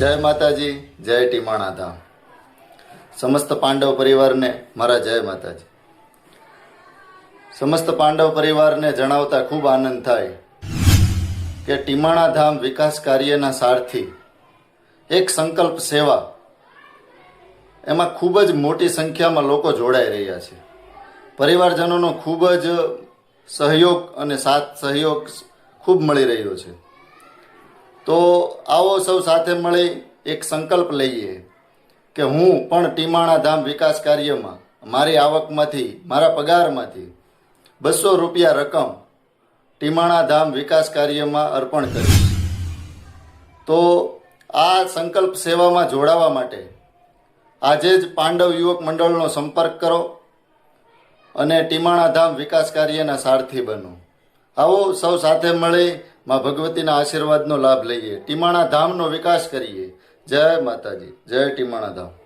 જય માતાજી, જય ટીમાણા ધામ સમસ્ત પાંડવ પરિવારને મારા જય માતાજી. સમસ્ત પાંડવ પરિવારને જણાવતા ખૂબ આનંદ થાય કે ટીમાણા ધામ વિકાસ કાર્યના સારથી એક સંકલ્પ સેવા એમાં ખૂબ જ મોટી સંખ્યામાં લોકો જોડાઈ રહ્યા છે. પરિવારજનોનો ખૂબ જ સહયોગ અને સાથ સહયોગ ખૂબ મળી રહ્યો છે. તો આવો સૌ સાથે મળી એક સંકલ્પ લઈએ કે હું પણ ટીમાણા ધામ વિકાસ કાર્યમાં, મારી આવકમાંથી, મારા પગારમાંથી બસો રૂપિયા રકમ ટીમાણા ધામ વિકાસ કાર્યમાં અર્પણ કરીશ. તો આ સંકલ્પ સેવામાં જોડાવા માટે આજે જ પાંડવ યુવક મંડળનો સંપર્ક કરો અને ટીમાણા ધામ વિકાસ કાર્યના સારથી બનો. આવો સૌ સાથે મળી માં ભગવતીના આશીર્વાદનો લાભ લઈએ. ટીમાણા ધામનો વિકાસ કરીએ. જય માતાજી. જય ટીમાણા ધામ.